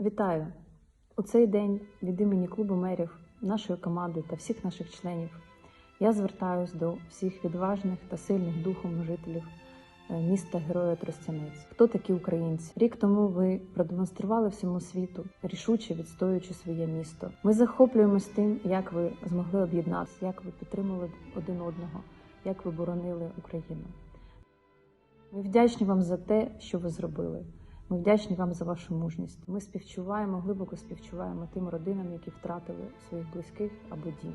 Вітаю! У цей день від імені клубу мерів, нашої команди та всіх наших членів я звертаюсь до всіх відважних та сильних духом жителів е, міста Героя Тростянець. Хто такі українці? Рік тому ви продемонстрували всьому світу, рішуче відстоюючи своє місто. Ми захоплюємось тим, як ви змогли об'єднатися, як ви підтримали один одного, як ви боронили Україну. Ми вдячні вам за те, що ви зробили. Ми вдячні вам за вашу мужність. Ми співчуваємо, глибоко співчуваємо тим родинам, які втратили своїх близьких або дім.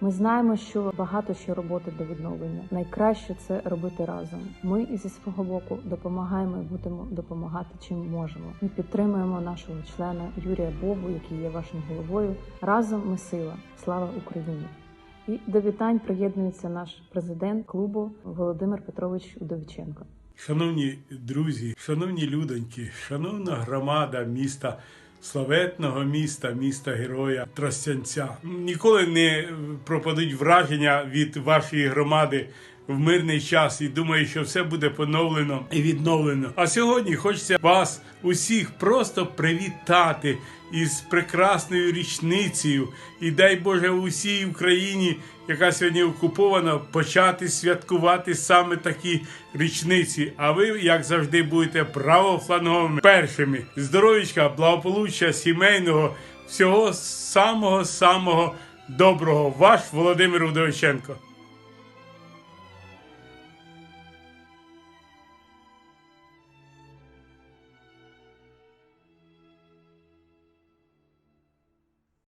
Ми знаємо, що багато ще роботи до відновлення. Найкраще це робити разом. Ми зі свого боку допомагаємо і будемо допомагати чим можемо. Ми підтримуємо нашого члена Юрія Богу, який є вашим головою. Разом ми сила. Слава Україні! І до вітань приєднується наш президент клубу Володимир Петрович Удовиченко. Шановні друзі, шановні людоньки, шановна громада міста, славетного міста, міста героя Тростянця. Ніколи не пропадуть враження від вашої громади в мирний час і думаю, що все буде поновлено і відновлено. А сьогодні хочеться вас усіх просто привітати із прекрасною річницею. І дай Боже усій Україні, яка сьогодні окупована, почати святкувати саме такі річниці. А ви, як завжди, будете правофланговими першими. Здоров'ячка, благополуччя сімейного, всього самого самого доброго. Ваш Володимир Удовиченко.